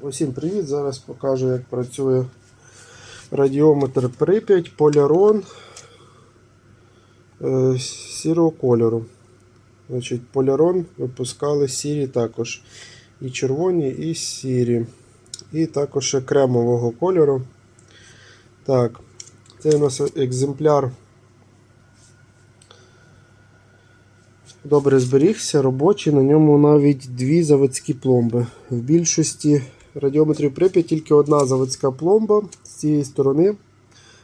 Усім привіт! Зараз покажу, як працює радіометр Прип'ять Полярон е, сірого кольору. Значить, Полярон випускали сірі також. І червоні, і сірі. І також кремового кольору. Так, це у нас екземпляр. Добре зберігся, робочий, на ньому навіть дві заводські пломби. В більшості радіометрів Прип'ять тільки одна заводська пломба з цієї сторони.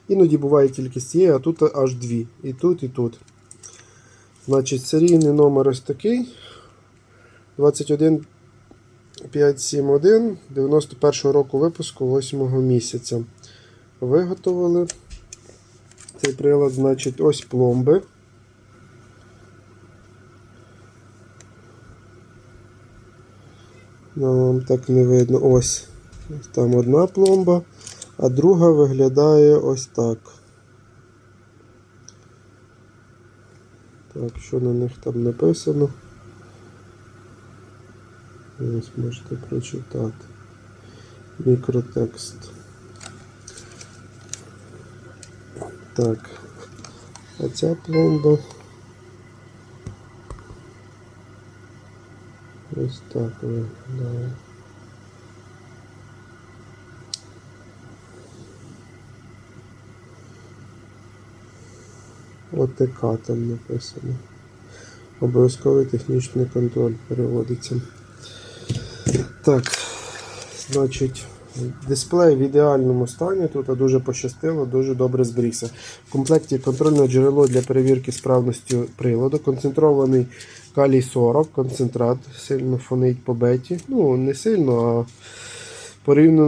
Іноді буває тільки з цієї, а тут аж дві. І тут, і тут. Значить, серійний номер ось такий. 21571 91 року випуску 8 місяця. Виготовили цей прилад, значить, ось пломби. Ну, вам так не видно. Ось. Там одна пломба, а друга виглядає ось так. Так, що на них там написано? Ось можете прочитати. Мікротекст. Так. А ця пломба. Ось так виглядає. ОТК там написано. Обов'язковий технічний контроль переводиться. Так, значить, дисплей в ідеальному стані. Тут дуже пощастило, дуже добре зберігся. В комплекті контрольне джерело для перевірки справності приладу, концентрований калій 40, концентрат, сильно фонить по беті. Ну, не сильно, а порівняно.